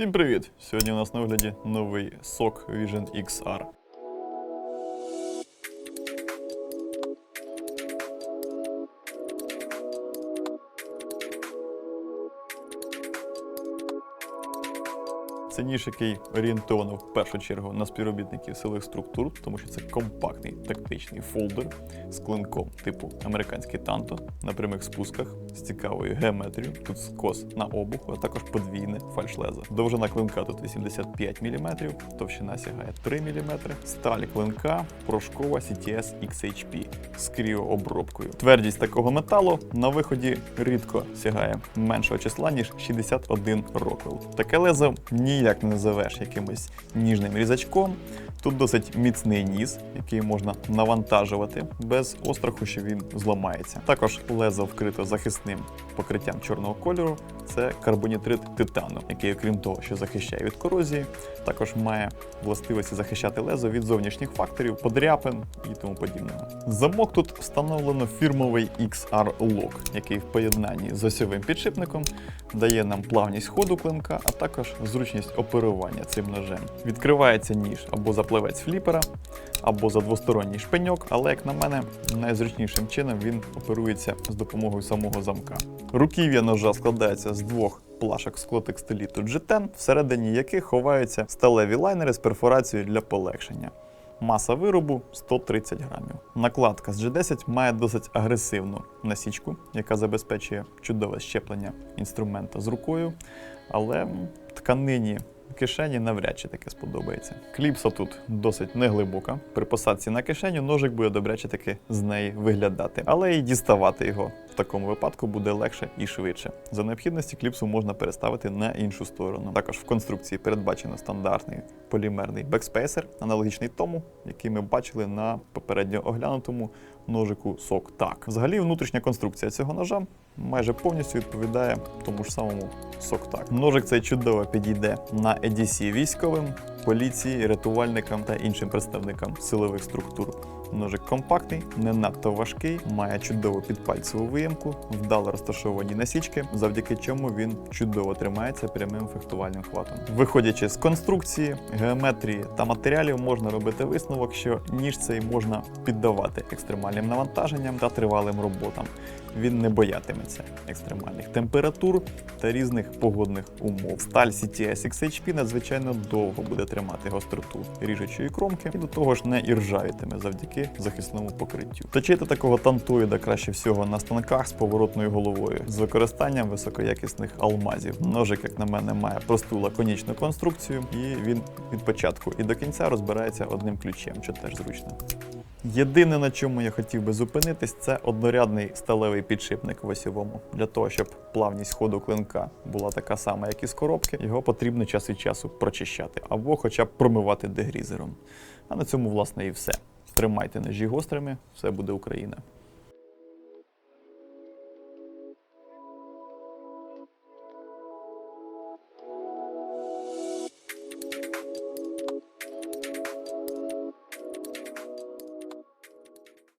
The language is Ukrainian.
Всім привіт! Сьогодні у нас на огляді новий SOC Vision XR. Це ніж, який орієнтовано в першу чергу на співробітників силових структур, тому що це компактний тактичний фолдер з клинком типу американський танто на прямих спусках з цікавою геометрією. Тут скос на обуху, а також подвійне фальшлезо. Довжина клинка тут 85 мм, товщина сягає 3 мм. Сталь клинка порошкова CTS XHP з кріообробкою. Твердість такого металу на виході рідко сягає меншого числа, ніж 61 роквел. Таке лезо ніяк не називеш якимось ніжним різачком. Тут досить міцний ніс, який можна навантажувати без остраху, що він зламається. Також лезо вкрито захисним покриттям чорного кольору. Це карбонітрид титану, який, окрім того, що захищає від корозії, також має властивості захищати лезо від зовнішніх факторів, подряпин і тому подібного. Замок тут встановлено фірмовий XR Lock, який в поєднанні з осьовим підшипником дає нам плавність ходу клинка, а також зручність оперування цим ножем. Відкривається ніж або за плевець фліпера, або за двосторонній шпиньок, але, як на мене, найзручнішим чином він оперується з допомогою самого замка. Руків'я ножа складається з двох плашок склотекстиліту G10, всередині яких ховаються сталеві лайнери з перфорацією для полегшення. Маса виробу 130 грамів. Накладка з G10 має досить агресивну насічку, яка забезпечує чудове щеплення інструмента з рукою, але тканині кишені навряд чи таке сподобається. Кліпса тут досить неглибока. При посадці на кишеню ножик буде добряче таки з неї виглядати, але і діставати його в такому випадку буде легше і швидше. За необхідності кліпсу можна переставити на іншу сторону. Також в конструкції передбачено стандартний полімерний бекспейсер, аналогічний тому, який ми бачили на попередньо оглянутому ножику сок. Так, Взагалі, внутрішня конструкція цього ножа майже повністю відповідає тому ж самому соктак. Ножик цей чудово підійде на EDC військовим, поліції, рятувальникам та іншим представникам силових структур. Ножик компактний, не надто важкий, має чудову підпальцеву виємку, вдало розташовані насічки, завдяки чому він чудово тримається прямим фехтувальним хватом. Виходячи з конструкції, геометрії та матеріалів, можна робити висновок, що ніж цей можна піддавати екстремальним навантаженням та тривалим роботам. Він не боятиметься екстремальних температур та різних погодних умов. Сталь CTS XHP надзвичайно довго буде тримати гостроту ріжучої кромки і до того ж не іржавітиме завдяки захисному покриттю. Точити такого тантоїда краще всього на станках з поворотною головою з використанням високоякісних алмазів. Ножик, як на мене, має просту лаконічну конструкцію, і він від початку і до кінця розбирається одним ключем, що теж зручно. Єдине, на чому я хотів би зупинитись, це однорядний сталевий підшипник в осьовому. Для того, щоб плавність ходу клинка була така сама, як і з коробки, його потрібно час від часу прочищати або хоча б промивати дегрізером. А на цьому, власне, і все. Тримайте ножі гострими, все буде Україна.